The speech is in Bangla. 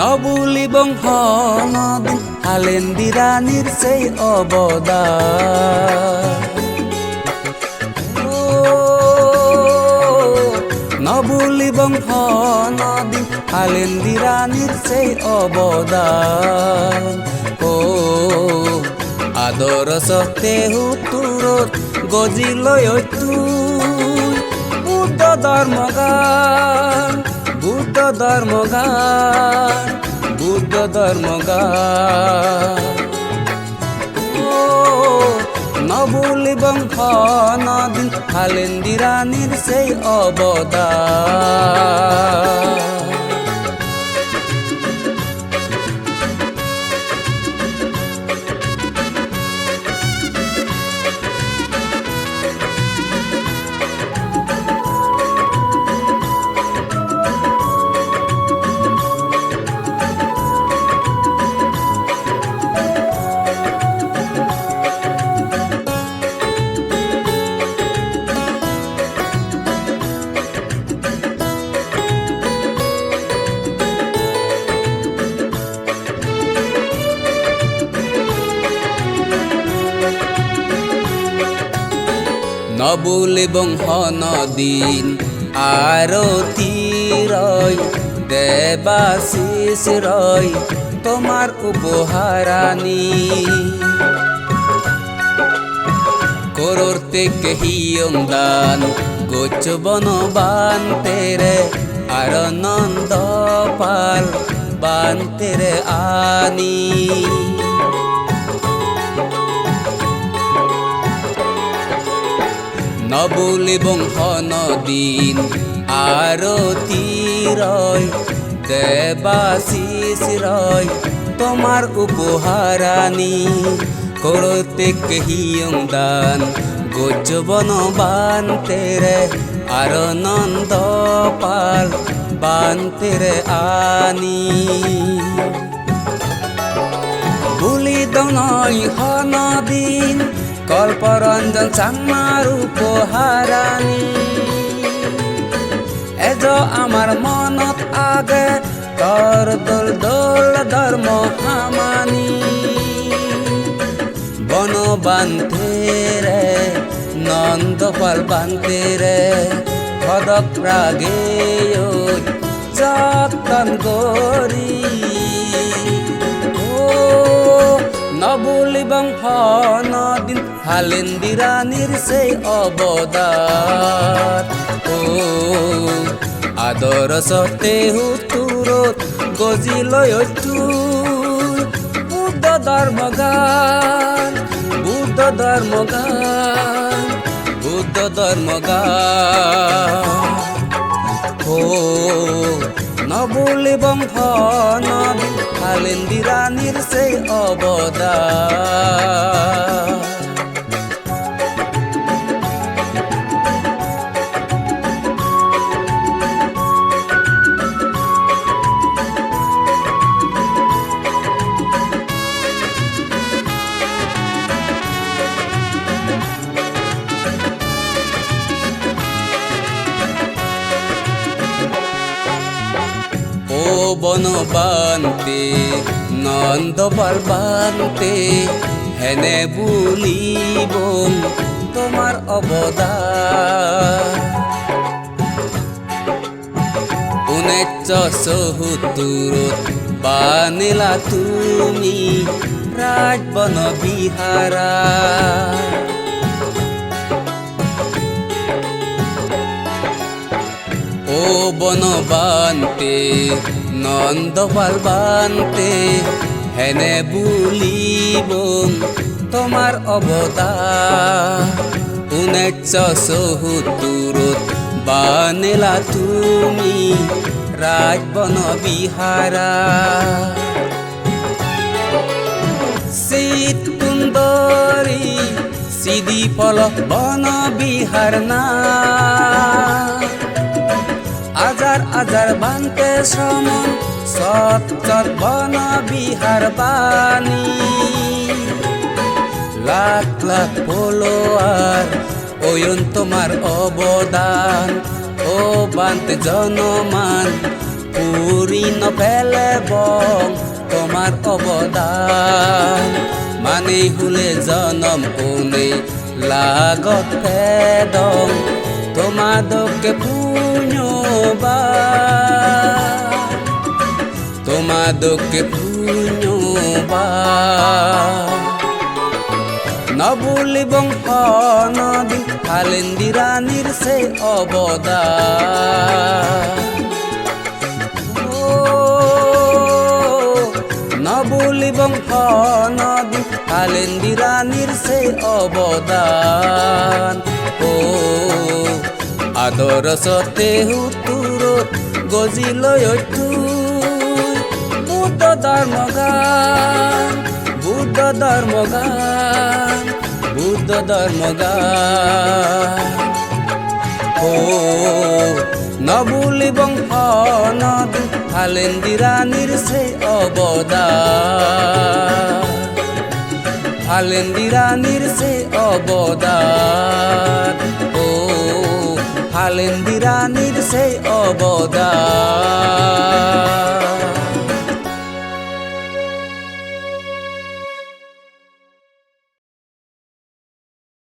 নবুলি বংশ নদী হালেন্দিরানির সেই অবদান। নবুলি বংশ নদী হালেন্দিরানির সেই অবদান। ও, আদর সতে হুতুরত গজিলয় তুই বুদ্ধ ধর্মগান বুদ্ধ ধর্মগান বুদ্ধ ধর্মগান। ও নবুলি বংশ নদী হালেন্দিরানির সেই অবদান। নবুল এবং হনদিন, আরতি রয়, দেবাশিস রয়, তোমার উপহারানি। থেকে হিয়ং দান গোচ বনবান তেরে, আর নন্দ পাল, বান তেরে আনি। নবুল এবং হনদিন আরতি রয়, দেবাশিস রয়, তোমার উপহারানি করতে কেহিয়ং দান গোজবন বান তেরে আর নন্দ পাল বান তেরে আনি। ভুলি দনই হনদিন কল্পরঞ্জন চাংমার উপহারানি। এজ আমার মনত আগে, তর দোল দোল ধর্ম হামানি। বন বান্ধে রে, নন্দপাল বান্ধে রে পদক রাগে যতন করি নবুল বংশ নদিন হালেন্দিরানির সেই অবদান। ও, আদর সতে হুতুরত গজিলয় তুই বুদ্ধ ধর্মগান বুদ্ধ ধর্মগান বুদ্ধ ধর্মগান ও, নবুল বংশ নবী হালেন্দিরানির সেই অবদান। বন বানতে নন্দ বানতে হেনে বুলিব তোমার অবদান। উনেচ সহুতুরত বানিলা তুমি রাজবন বিহারা। ও বন বানতে নন্দপাল বানতে হেনে বুলিব তোমার অবদান উনেছ সহুতুরত বানেলা তুমি রাজবন বিহারা শীত কুন্দরী সিদি ফল বন বিহার না। আজার আজার বানতে সমন, সৎ বন বিহার বাণী। লাখ লাখ ফলোয়ার ওয়ন তোমার অবদান। ও বান্ত জনমান, পুরি নপেলেব তোমার অবদান। মানে হুলে জনম, কোনে লাগত পেদং তোমাদকে পুণ্যবান তোমাদকে পুণ্যবান নবুলিবং নদী কালেন্দিরানির সে অবদান ও নবুলিবং নদী কালেন্দিরানির সে অবদান ও আদর সতে গজিলয় তুই বুদ্ধ ধর্মগান বুদ্ধ ধর্মগান বুদ্ধ ধর্মগান ও নবুলিবং নদী হালেন্দিরানির সে অবদান। হালেন্দিরানির সে অবদান। ও হালেন্দিরানির সেই অবদান।